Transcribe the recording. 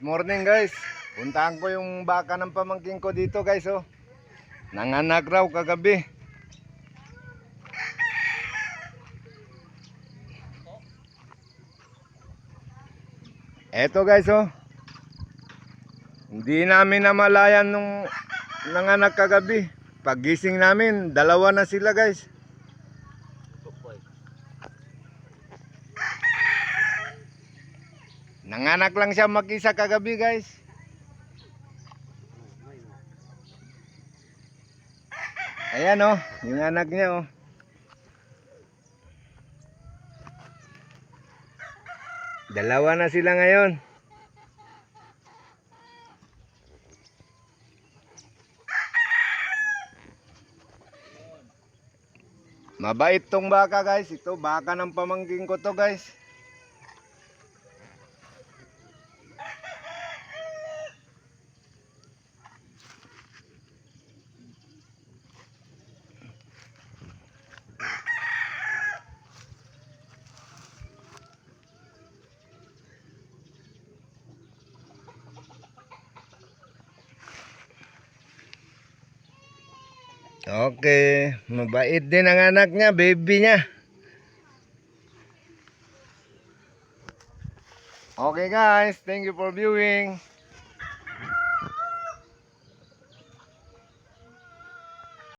morning guys. Puntahan ko yung baka ng pamangking ko dito guys oh. Nanganak raw kagabi. Eto guys oh. Hindi namin namalayan nung nanganak kagabi. Pagising namin, dalawa na sila guys. Nanganak lang siya mag-isa kagabi guys. Ayan oh, yung anak niya oh. Dalawa na sila ngayon. Mabait tong baka guys. Ito baka ng pamangking ko to guys. Okay, mabait din ang anak niya, baby niya. Okay guys, thank you for viewing.